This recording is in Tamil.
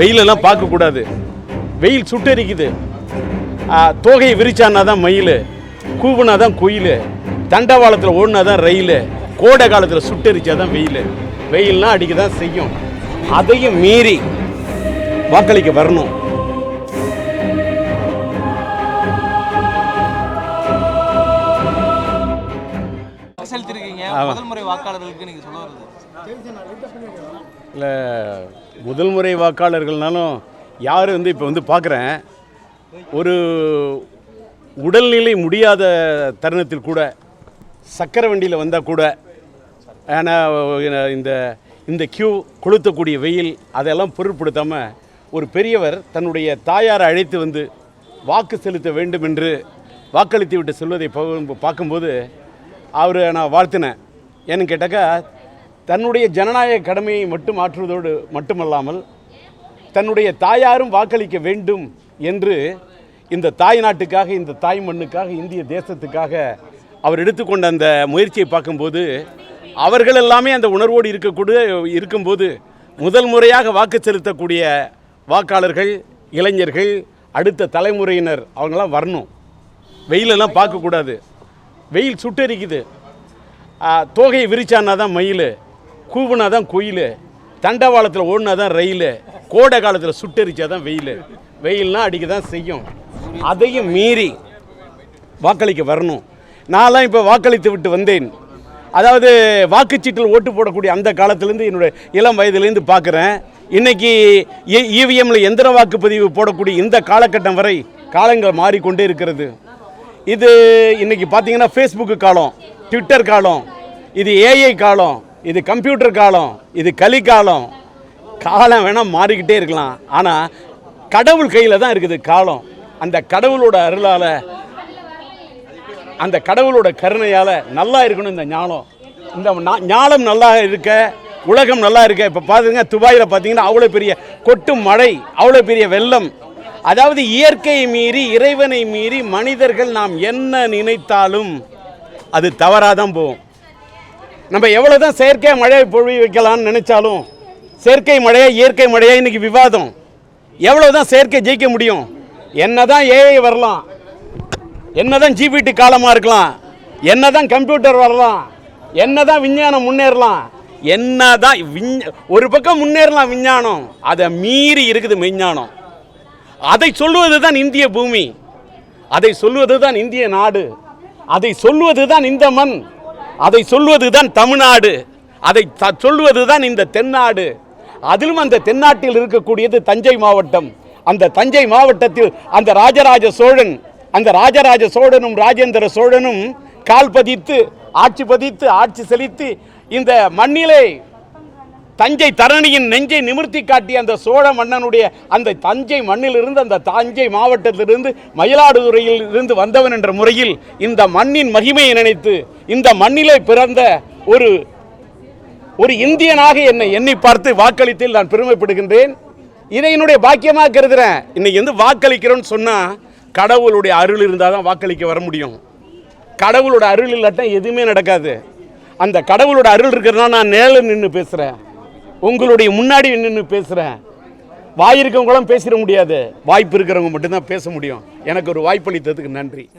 வெயிலெல்லாம் பார்க்கக்கூடாது. வெயில் சுட்டெரிக்குது. தோகையை விரிச்சானா தான் மயில் கூவுனா தான் குயில் தண்டவாளத்தில் ஓடினா தான் ரயில் கோடை காலத்தில் சுட்டரிச்சா தான் வெயில். வெயில்னால் அடிக்க தான் செய்யும். அதையும் மீறி வாக்களிக்க வரணும். செலுத்திருக்கீங்க முதல் முறை வாக்காளர்களுக்கு நீங்க சொல்ல வருது இல்லை முதல் முறை வாக்காளர்கள்னாலும் யார் வந்து இப்போ வந்து பார்க்குறேன் ஒரு உடல்நிலை முடியாத தருணத்தில் கூட சக்கரை வண்டியில் வந்தால் கூட ஆனால் இந்த இந்த கியூ கொளுத்தக்கூடிய வெயில் அதெல்லாம் பொருட்படுத்தாமல் ஒரு பெரியவர் தன்னுடைய தாயாரை அழைத்து வந்து வாக்கு செலுத்த வேண்டும் என்று வாக்களித்து விட்டு செல்வதை பார்க்கும்போது அவரை நான் வாழ்த்தினேன். ஏன்னு கேட்டாக்கா தன்னுடைய ஜனநாயக கடமையை மட்டும் ஆற்றுவதோடு மட்டுமல்லாமல் தன்னுடைய தாயாரும் வாக்களிக்க வேண்டும் என்று இந்த தாய் நாட்டுக்காக இந்த தாய் மண்ணுக்காக இந்திய தேசத்துக்காக அவர் எடுத்துக்கொண்ட அந்த முயற்சியை பார்க்கும்போது அவர்கள் எல்லாமே அந்த உணர்வோடு இருக்கக்கூடிய இருக்கும்போது முதல் முறையாக வாக்கு செலுத்தக்கூடிய வாக்காளர்கள் இளைஞர்கள் அடுத்த தலைமுறையினர் அவங்களாம் வரணும். வெயிலெல்லாம் பார்க்கக்கூடாது. வெயில் சுட்டெரிக்குது தோகையை விரிச்சானா தான் மயில் கூவுனா தான் குயில் தண்டவாளத்தில் ஓடினா தான் ரயில் கோடை காலத்தில் சுட்டெரிச்சா தான் வெயில் வெயில்னால் அடிக்க தான் செய்யும் அதையும் மீறி வாக்களிக்க வரணும் நான்லாம் இப்போ வாக்களித்து விட்டு வந்தேன் அதாவது வாக்குச்சீட்டில் ஓட்டு போடக்கூடிய அந்த காலத்திலேருந்து என்னுடைய இளம் வயதிலேருந்து பார்க்குறேன் இன்னைக்கு இவிஎம்மில் எந்திர வாக்குப்பதிவு போடக்கூடிய இந்த காலகட்டம் வரை காலங்கள் மாறிக்கொண்டே இருக்கிறது இது இன்னைக்கு பார்த்தீங்கன்னா ஃபேஸ்புக்கு காலம் ட்விட்டர் காலம் இது ஏஐ காலம் இது கம்ப்யூட்டர் காலம் இது கலி காலம். காலம் வேணால் மாறிக்கிட்டே இருக்கலாம். ஆனால் கடவுள் கையில் தான் இருக்குது காலம். அந்த கடவுளோட அருளால் அந்த கடவுளோட கருணையால் நல்லா இருக்கணும் இந்த ஞானம். இந்த ஞானம் நல்லா இருக்க உலகம் நல்லா இருக்க. இப்போ பார்த்துங்க துபாயில் பார்த்தீங்கன்னா அவ்வளோ பெரிய கொட்டும் மழை அவ்வளோ பெரிய வெள்ளம் அதாவது இயற்கையை மீறி இறைவனை மீறி மனிதர்கள் நாம் என்ன நினைத்தாலும் அது தவறாக தான் போகும். நம்ம எவ்வளோ தான் செயற்கை மழையை பொழிய வைக்கலாம்னு நினைச்சாலும் செயற்கை மழையா இயற்கை மழையா இன்றைக்கி விவாதம். எவ்வளோ தான் செயற்கை ஜெயிக்க முடியும்? என்ன தான் ஏஐ வரலாம். என்னதான் ஜிபிடி காலமாக இருக்கலாம். என்ன தான் கம்ப்யூட்டர் வரலாம். என்ன தான் விஞ்ஞானம் முன்னேறலாம். என்ன தான் விஞ் ஒரு பக்கம் முன்னேறலாம் விஞ்ஞானம் அதை மீறி இருக்குது விஞ்ஞானம் அதை சொல்லுவது தான் இந்திய பூமி. அதை சொல்லுவது தான் இந்திய நாடு. அதை சொல்லுவது தான் இந்த மண். அதை சொல்லுவது தான் தமிழ்நாடு. அதை சொல்லுவது தான் இந்த தென்னாடு. அதிலும் அந்த தென்னாட்டில் இருக்கக்கூடியது தஞ்சை மாவட்டம். அந்த தஞ்சை மாவட்டத்தில் அந்த ராஜராஜ சோழன் அந்த ராஜராஜ சோழனும் ராஜேந்திர சோழனும் கால் பதித்து ஆட்சி பதித்து ஆட்சி செலுத்தி இந்த மண்ணிலே தஞ்சை தரணியின் நெஞ்சை நிமிர்த்தி காட்டிய அந்த சோழ மன்னனுடைய அந்த தஞ்சை மண்ணிலிருந்து அந்த தஞ்சை மாவட்டத்திலிருந்து மயிலாடுதுறையில் இருந்து வந்தவன் என்ற முறையில் இந்த மண்ணின் மகிமையை நினைத்து இந்த மண்ணிலே பிறந்த ஒரு ஒரு இந்தியனாக என்னை எண்ணி பார்த்து வாக்களித்தில் நான் பெருமைப்படுகின்றேன். இதை என்னுடைய பாக்கியமாக கருதுகிறேன் இன்னைக்கு வந்து வாக்களிக்கிறோன்னு சொன்னால் கடவுளுடைய அருள் இருந்தால் தான் வாக்களிக்க வர முடியும். கடவுளோட அருள் இல்லாட்டா எதுவுமே நடக்காது. அந்த கடவுளோட அருள் இருக்கிறதுனா நான் நேரில் நின்று பேசுகிறேன் உங்களுடைய முன்னாடி நின்று பேசுகிறேன் வாய் இருக்கவங்களாம் பேசிட முடியாது. வாய்ப்பு இருக்கிறவங்க மட்டும்தான் பேச முடியும். எனக்கு ஒரு வாய்ப்பளித்ததுக்கு நன்றி.